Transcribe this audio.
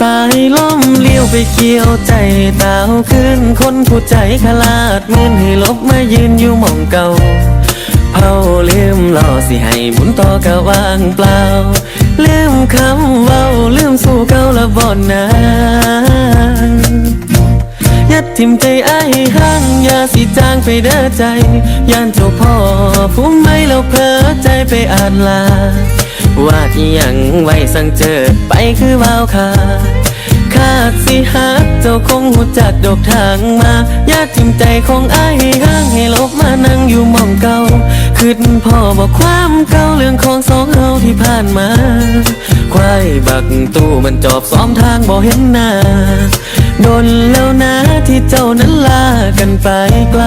สายลมเลี้ยวไปเกี่ยวใจเตาขึ้น คนผู้ใจขลาดเงินให้ลบมายืนอยู่มองเก่าเผาลืมหล่อสิให้หมุนต่อกะวางเปล่าลืมคำเว้าลืมสู่เก่าละบ่อนนานยัดทิมใจไอ้ห้างอย่าสิจางไปเด้อใจย่านเจ้าพ่อผู้ไม่เราเพ้อใจไปอ่านลาว่าที่ยังไว้สั่งเจอไปคือวาวขาากสิหักเจ้าคงหูจักดอกทางมาญาติทิมใจของอ้ายให้ห่างให้ลบมานั่งอยู่มองเก่าคิดพ่อบอกความเก่าเรื่องของสองเฮาที่ผ่านมา ควายบักตู้มันจอบซ้อมทางบ่เห็นหน้าโดนแล้วนะที่เจ้านั้นลากันไปไกล